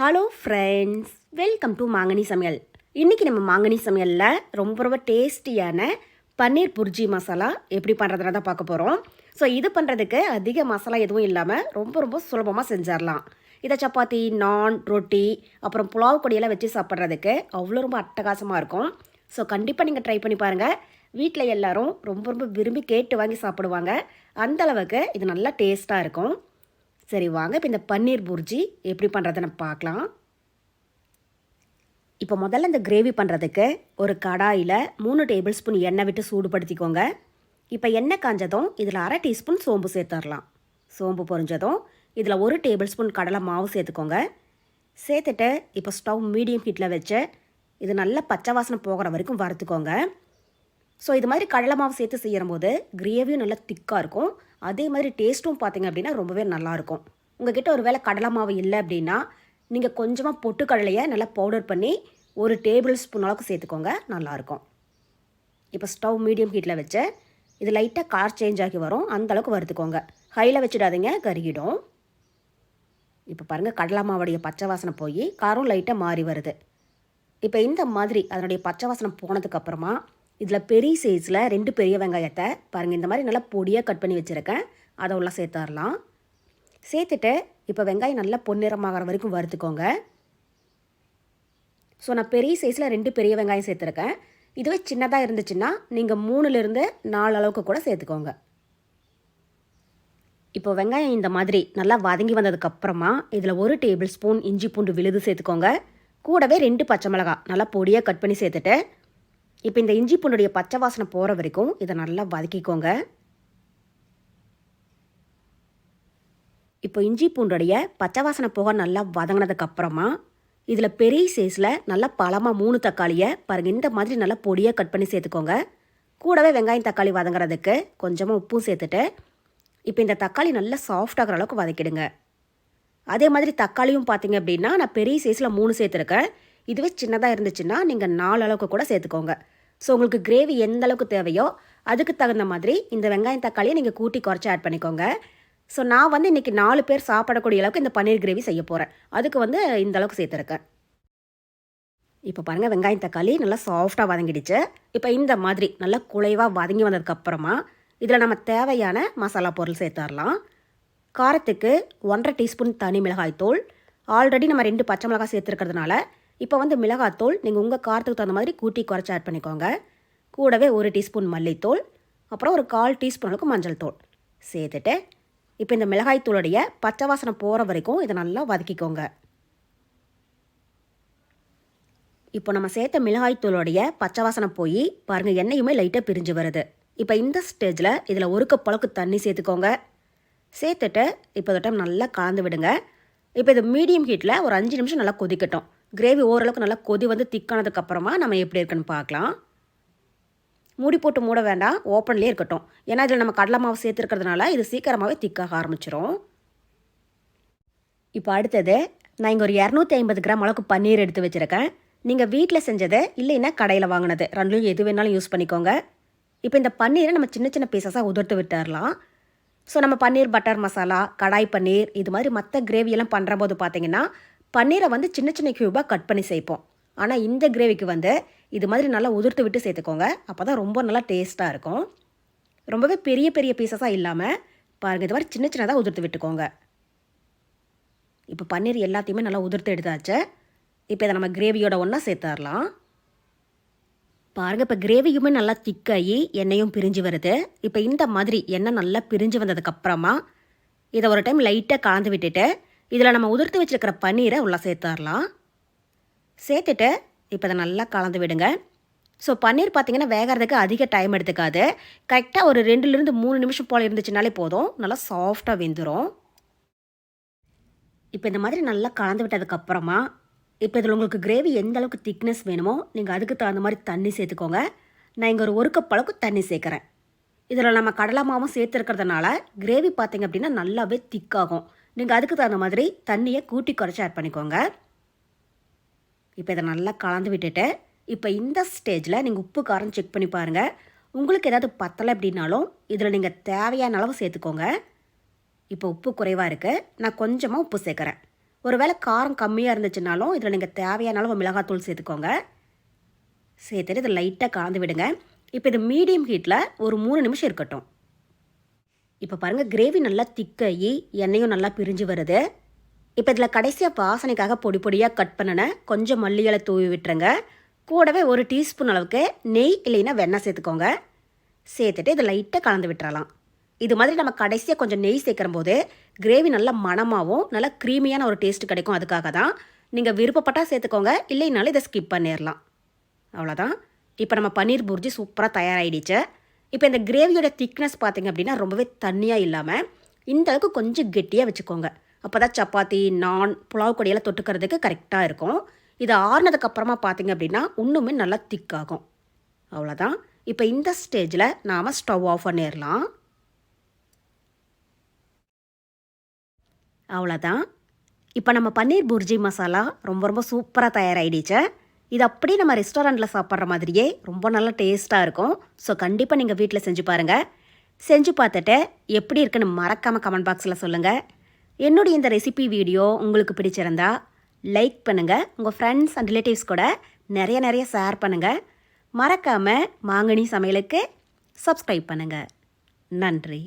Hello friends welcome to மாங்கனி சமையல் இன்றைக்கி நம்ம மாங்கனி சமையலில் ரொம்ப ரொம்ப டேஸ்டியான பன்னீர் புர்ஜி மசாலா எப்படி பண்ணுறதுல தான் பார்க்க போகிறோம் ஸோ இது பண்ணுறதுக்கு அதிக மசாலா எதுவும் இல்லாமல் ரொம்ப ரொம்ப சுலபமாக செஞ்சிடலாம். இதை சப்பாத்தி நான் ரொட்டி அப்புறம் புலாவ் கொடியெல்லாம் வச்சு சாப்பிட்றதுக்கு அவ்வளோ ரொம்ப அட்டகாசமாக இருக்கும். ஸோ கண்டிப்பாக நீங்கள் ட்ரை பண்ணி பாருங்கள் வீட்டில் எல்லோரும் ரொம்ப ரொம்ப விரும்பி கேட்டு வாங்கி சாப்பிடுவாங்க. அந்த அளவுக்கு இது நல்லா டேஸ்ட்டாக இருக்கும். சரி வாங்க. இப்போ இந்த பன்னீர் புர்ஜி எப்படி பண்ணுறதுன்னு பார்க்கலாம். இப்போ முதல்ல இந்த கிரேவி பண்ணுறதுக்கு ஒரு கடாயில் மூணு டேபிள் ஸ்பூன் எண்ணெய் விட்டு சூடுபடுத்திக்கோங்க. இப்போ எண்ணெய் காஞ்சதும் இதில் அரை டீஸ்பூன் சோம்பு சேர்த்துடலாம். சோம்பு பொரிஞ்சதும் இதில் ஒரு டேபிள் ஸ்பூன் கடலை மாவு சேர்த்துக்கோங்க. சேர்த்துட்டு இப்போ ஸ்டவ் மீடியம் ஹீட்டில் வச்சு இது நல்லா பச்சை வாசனை போகிற வரைக்கும் வறுத்துக்கோங்க. ஸோ இது மாதிரி கடலை மாவு சேர்த்து செய்யும்போது கிரேவியும் நல்லா திக்காக இருக்கும். அதே மாதிரி டேஸ்ட்டும் பார்த்தீங்க அப்படின்னா ரொம்பவே நல்லாயிருக்கும். உங்ககிட்ட ஒரு வேளை கடலை மாவு இல்லை அப்படின்னா நீங்கள் கொஞ்சமாக பொட்டுக்கடலையை நல்லா பவுடர் பண்ணி ஒரு டேபிள் ஸ்பூன் அளவுக்கு சேர்த்துக்கோங்க நல்லாயிருக்கும். இப்போ ஸ்டவ் மீடியம் ஹீட்டில் வச்சு இது லைட்டாக கார் சேஞ்ச் ஆகி வரும். அந்தளவுக்கு வறுத்துக்கோங்க. ஹையில் வச்சிடாதீங்க கருகிடும். இப்போ பாருங்கள் கடலை மாவுடைய பச்சை வாசனை போய் காரம் லைட்டாக மாறி வருது. இப்போ இந்த மாதிரி அதனுடைய பச்சை வாசனை போனதுக்கப்புறமா இதில் பெரிய சைஸில் ரெண்டு பெரிய வெங்காயத்தை பாருங்கள் இந்த மாதிரி நல்லா பொடியாக கட் பண்ணி வச்சுருக்கேன். அதை உள்ள சேர்த்துடலாம். சேர்த்துட்டு இப்போ வெங்காயம் நல்லா பொன்னிறமாகிற வரைக்கும் வறுத்துக்கோங்க. ஸோ நான் பெரிய சைஸில் ரெண்டு பெரிய வெங்காயம் சேர்த்துருக்கேன். இதுவே சின்னதாக இருந்துச்சுன்னா நீங்கள் மூணுலேருந்து நாலு அளவுக்கு கூட சேர்த்துக்கோங்க. இப்போ வெங்காயம் இந்த மாதிரி நல்லா வதங்கி வந்ததுக்கப்புறமா இதில் ஒரு டேபிள் ஸ்பூன் இஞ்சி பூண்டு விழுது சேர்த்துக்கோங்க. கூடவே ரெண்டு பச்சை மிளகாய் நல்லா பொடியாக கட் பண்ணி சேர்த்துட்டு இப்போ இந்த இஞ்சி பூண்டுடைய பச்சை வாசனை போகிற வரைக்கும் இதை நல்லா வதக்கிக்கோங்க. இப்போ இஞ்சி பூண்டுடைய பச்சை வாசனை போக நல்லா வதங்கினதுக்கப்புறமா இதில் பெரிய சைஸில் நல்லா பழமாக மூணு தக்காளியை பாருங்கள் இந்த மாதிரி நல்லா பொடியாக கட் பண்ணி சேர்த்துக்கோங்க. கூடவே வெங்காயம் தக்காளி வதங்குறதுக்கு கொஞ்சமாக உப்பும் சேர்த்துட்டு இப்போ இந்த தக்காளி நல்லா சாஃப்டாகிற அளவுக்கு வதக்கிடுங்க. அதே மாதிரி தக்காளியும் பார்த்தீங்க அப்படின்னா நான் பெரிய சைஸில் மூணு சேர்த்துருக்கேன். இதுவே சின்னதாக இருந்துச்சுன்னா நீங்கள் நாலு அளவுக்கு கூட சேர்த்துக்கோங்க. ஸோ உங்களுக்கு கிரேவி எந்த அளவுக்கு தேவையோ அதுக்கு தகுந்த மாதிரி இந்த வெங்காயம் தக்காளியை நீங்கள் கூட்டி குறைச்சி ஆட் பண்ணிக்கோங்க. ஸோ நான் வந்து இன்றைக்கி நாலு பேர் சாப்பிடக்கூடிய அளவுக்கு இந்த பன்னீர் கிரேவி செய்ய போகிறேன் அதுக்கு வந்து இந்த அளவுக்கு சேர்த்துருக்கேன். இப்போ பாருங்கள் வெங்காயம் தக்காளி நல்லா சாஃப்டாக வதங்கிடுச்சு. இப்போ இந்த மாதிரி நல்லா குலைவாக வதங்கி வந்ததுக்கப்புறமா இதில் நம்ம தேவையான மசாலா பொருள் சேர்த்துடலாம் காரத்துக்கு ஒன்றரை டீஸ்பூன் தனி மிளகாய் தூள் ஆல்ரெடி நம்ம ரெண்டு பச்சை மிளகாய் சேர்த்துருக்கிறதுனால இப்போ வந்து மிளகாத்தூள் நீங்கள் உங்கள் காரத்துக்கு தகுந்த மாதிரி கூட்டி குறைச்சி ஆட் பண்ணிக்கோங்க. கூடவே ஒரு டீஸ்பூன் மல்லித்தூள் அப்புறம் ஒரு கால் டீஸ்பூன் அளவுக்கு மஞ்சள் தூள் சேர்த்துட்டு இப்போ இந்த மிளகாய் தூளுடைய பச்சை வாசனை போகிற வரைக்கும் இதை நல்லா வதக்கிக்கோங்க. இப்போ நம்ம சேர்த்த மிளகாய் தூளுடைய பச்சை வாசனை போய் பாருங்கள் எண்ணெயுமே லைட்டாக பிரிஞ்சு வருது. இப்போ இந்த ஸ்டேஜில் இதில் ஒரு கப் அளவுக்கு தண்ணி சேர்த்துக்கோங்க. சேர்த்துட்டு இப்போ டைம் நல்லா கலந்து விடுங்க. இப்போ இது மீடியம் ஹீட்டில் ஒரு அஞ்சு நிமிஷம் நல்லா கொதிக்கட்டும். கிரேவி ஓரளவுக்கு நல்லா கொதி வந்து திக்கானதுக்கப்புறமா நம்ம எப்படி இருக்குன்னு பார்க்கலாம். மூடி போட்டு மூட வேண்டாம். ஓப்பன்லேயே இருக்கட்டும். ஏன்னா இதில் நம்ம கடலை மாவு சேர்த்துருக்கிறதுனால இது சீக்கிரமாகவே திக்காக ஆரம்பிச்சிடும் இப்போ அடுத்தது நான் இங்கே ஒரு இரநூத்தி ஐம்பது கிராம் அளவுக்கு பன்னீர் எடுத்து வச்சுருக்கேன். நீங்கள் வீட்டில் செஞ்சது இல்லைன்னா கடையில் வாங்கினது. ரெண்டுலையும் எது வேணாலும் யூஸ் பண்ணிக்கோங்க. இப்போ இந்த பன்னீரை நம்ம சின்ன சின்ன பீசஸாக உதிர்த்து விட்டுறலாம். ஸோ நம்ம பன்னீர் பட்டர் மசாலா கடாய் பன்னீர் இது மாதிரி மற்ற கிரேவியெல்லாம் பண்ணுற போது பார்த்தீங்கன்னா பன்னீரை வந்து சின்ன சின்ன க்யூபாக கட் பண்ணி சேர்ப்போம். ஆனால் இந்த கிரேவிக்கு வந்து இது மாதிரி நல்லா உதிர்த்து விட்டு சேர்த்துக்கோங்க. அப்போ தான் ரொம்ப நல்லா டேஸ்ட்டாக இருக்கும். ரொம்பவே பெரிய பெரிய பீசஸாக இல்லாமல் பாருங்கள் இது மாதிரி சின்ன சின்னதாக உதிர்த்து விட்டுக்கோங்க. இப்போ பன்னீர் எல்லாத்தையுமே நல்லா உதிர்த்து எடுத்தாச்சு. இப்போ இதை நம்ம கிரேவியோட ஒன்றா சேர்த்துடலாம் பாருங்கள் இப்போ கிரேவியுமே நல்லா திக்காகி எண்ணெயும் பிரிஞ்சு வருது. இப்போ இந்த மாதிரி எண்ணெய் நல்லா பிரிஞ்சு வந்ததுக்கப்புறமா இதை ஒரு டைம் லைட்டாக கலந்து விட்டுட்டு இதில் நம்ம உதிர்த்து வச்சுருக்கிற பன்னீரை உள்ளே சேர்த்துடலாம். சேர்த்துட்டு இப்போ இதை நல்லா கலந்து விடுங்க. ஸோ பன்னீர் பார்த்திங்கன்னா வேகிறதுக்கு அதிக டைம் எடுத்துக்காது. கரெக்டாக ஒரு ரெண்டுலேருந்து மூணு நிமிஷம் போல் இருந்துச்சுனாலே போதும். நல்லா சாஃப்டாக வெந்துடும் இப்போ இந்த மாதிரி நல்லா கலந்து விட்டதுக்கப்புறமா இப்போ இதில் உங்களுக்கு கிரேவி எந்த அளவுக்கு திக்னஸ் வேணுமோ நீங்கள் அதுக்கு தகுந்த மாதிரி தண்ணி சேர்த்துக்கோங்க. நான் இங்கே ஒரு ஒரு கப் அளவுக்கு தண்ணி சேர்க்குறேன். இதில் நம்ம கடலை மாவும் சேர்த்துருக்கிறதுனால கிரேவி பார்த்திங்க அப்படின்னா நல்லாவே திக்காகும் நீங்கள் அதுக்கு தகுந்த மாதிரி தண்ணியை கூட்டி குறைச்சி ஆட் பண்ணிக்கோங்க. இப்போ இதை நல்லா கலந்து விட்டுட்டு இப்போ இந்த ஸ்டேஜில் நீங்கள் உப்பு காரம் செக் பண்ணி பாருங்கள் உங்களுக்கு ஏதாவது பத்தலை அப்படின்னாலும் இதில் நீங்கள் தேவையான அளவு சேர்த்துக்கோங்க. இப்போ உப்பு குறைவாக இருக்குது நான் கொஞ்சமாக உப்பு சேர்க்குறேன். ஒருவேளை காரம் கம்மியாக இருந்துச்சுனாலும் இதில் நீங்கள் தேவையான அளவு மிளகாத்தூள் சேர்த்துக்கோங்க. சேர்த்துட்டு இதை லைட்டாக கலந்து விடுங்க. இப்போ இது மீடியம் ஹீட்டில் ஒரு மூணு நிமிஷம் இருக்கட்டும். இப்போ பாருங்கள் கிரேவி நல்லா திக்காகி எண்ணெயும் நல்லா பிரிஞ்சு வருது. இப்போ இதில் கடைசியாக வாசனைக்காக பொடி பொடியாக கட் பண்ணின கொஞ்சம் மல்லி இலை தூவி விட்டுருங்க. கூடவே ஒரு டீஸ்பூன் அளவுக்கு நெய் இல்லைன்னா வெண்ணெய் சேர்த்துக்கோங்க. சேர்த்துட்டு இதை லைட்டாக கலந்து விட்டுறலாம். இது மாதிரி நம்ம கடைசியாக கொஞ்சம் நெய் சேர்க்குற போது கிரேவி நல்லா மணமாகவும் நல்லா க்ரீமியான ஒரு டேஸ்ட் கிடைக்கும் அதுக்காக தான். நீங்கள் விருப்பப்பட்டால் சேர்த்துக்கோங்க இல்லைனாலும் இதை ஸ்கிப் பண்ணிடலாம் அவ்வளோதான் இப்போ நம்ம பன்னீர் புர்ஜி சூப்பராக தயாராகிடுச்சு இப்போ இந்த கிரேவியோட திக்னஸ் பார்த்தீங்க அப்படின்னா ரொம்பவே தண்ணியாக இல்லாமல் இந்த அளவுக்கு கொஞ்சம் கெட்டியாக வச்சுக்கோங்க. அப்போ தான் சப்பாத்தி நான் புலாவ் கொடியெல்லாம் தொட்டுக்கிறதுக்கு கரெக்டாக இருக்கும். இது ஆறுனதுக்கப்புறமா பார்த்திங்க பார்த்தீங்க அப்படின்னா இன்னுமே நல்லா திக்காகும் அவ்வளோதான் இப்போ இந்த ஸ்டேஜில் நாம் ஸ்டவ் ஆஃப் பண்ணிடலாம் அவ்வளோதான் இப்போ நம்ம பன்னீர் புர்ஜி மசாலா ரொம்ப ரொம்ப சூப்பராக தயாராகிடுச்சேன் இது அப்படியே நம்ம ரெஸ்டாரண்ட்டில் சாப்பிட்ற மாதிரியே ரொம்ப நல்லா டேஸ்ட்டாக இருக்கும். ஸோ கண்டிப்பாக நீங்கள் வீட்டில் செஞ்சு பாருங்கள் செஞ்சு பார்த்துட்டு எப்படி இருக்குன்னு மறக்காமல் கமெண்ட் பாக்ஸில் சொல்லுங்கள் என்னுடைய இந்த ரெசிபி வீடியோ உங்களுக்கு பிடிச்சிருந்தா லைக் பண்ணுங்கள் உங்கள் ஃப்ரெண்ட்ஸ் அண்ட் ரிலேட்டிவ்ஸ் கூட நிறைய நிறைய ஷேர் பண்ணுங்கள் மறக்காமல் மாங்கனி சமையலுக்கு சப்ஸ்கிரைப் பண்ணுங்கள் நன்றி.